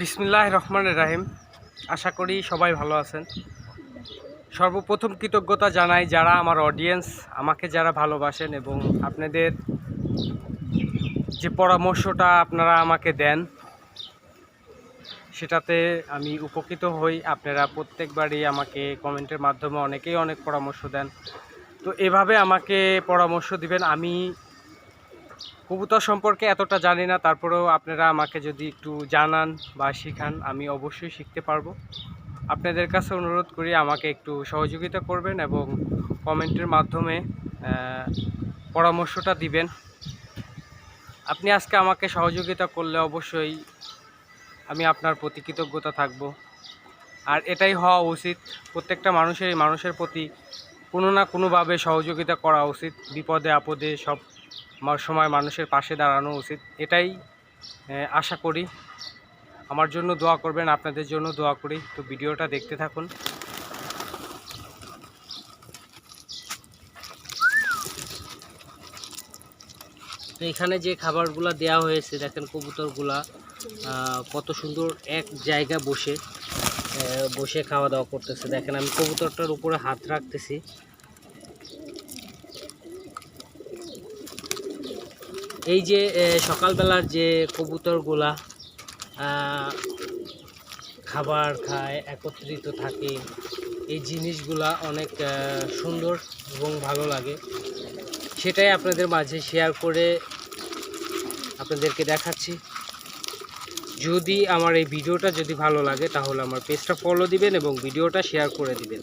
বিসমিল্লাহ রহমান রাহিম। আশা করি সবাই ভালো আছেন। সর্বপ্রথম কৃতজ্ঞতা জানাই যারা আমার অডিয়েন্স আমাকে যারা ভালোবাসেন এবং আপনাদের যে পরামর্শটা আপনারা আমাকে দেন, সেটাতে আমি উপকৃত হই। আপনারা প্রত্যেকবারই আমাকে কমেন্টের মাধ্যমে অনেকেই অনেক পরামর্শ দেন। তো এভাবে আমাকে পরামর্শ দিবেন। আমি কবুতর সম্পর্কে এতটা জানি না, তারপরেও আপনারা আমাকে যদি একটু জানান বা শিখান, আমি অবশ্যই শিখতে পারব। আপনাদের কাছে অনুরোধ করি আমাকে একটু সহযোগিতা করবেন এবং কমেন্টের মাধ্যমে পরামর্শটা দিবেন। আপনি আজকে আমাকে সহযোগিতা করলে অবশ্যই আমি আপনার প্রতি কৃতজ্ঞতা থাকব। আর এটাই হওয়া উচিত, প্রত্যেকটা মানুষেরই মানুষের প্রতি কোনো না কোনোভাবে সহযোগিতা করা উচিত। বিপদে আপদে সব সময় মানুষের পাশে দাঁড়ানো উচিত। এটাই আশা করি। আমার জন্য দোয়া করবেন, আপনাদের জন্য দোয়া করি। তো ভিডিওটা দেখতে থাকুন। এখানে যে খাবারগুলো দেওয়া হয়েছে, দেখেন কবুতরগুলা কত সুন্দর এক জায়গায় বসে বসে খাওয়া দাওয়া করতেছে। দেখেন আমি কবুতরটার উপরে হাত রাখতেছি। এই যে সকালবেলার যে কবুতরগুলা খাবার খায়, একত্রিত থাকে, এই জিনিসগুলা অনেক সুন্দর এবং ভালো লাগে। সেটাই আপনাদের মাঝে শেয়ার করে আপনাদেরকে দেখাচ্ছি। যদি আমার এই ভিডিওটা যদি ভালো লাগে, তাহলে আমার পেজটা ফলো দিবেন এবং ভিডিওটা শেয়ার করে দিবেন।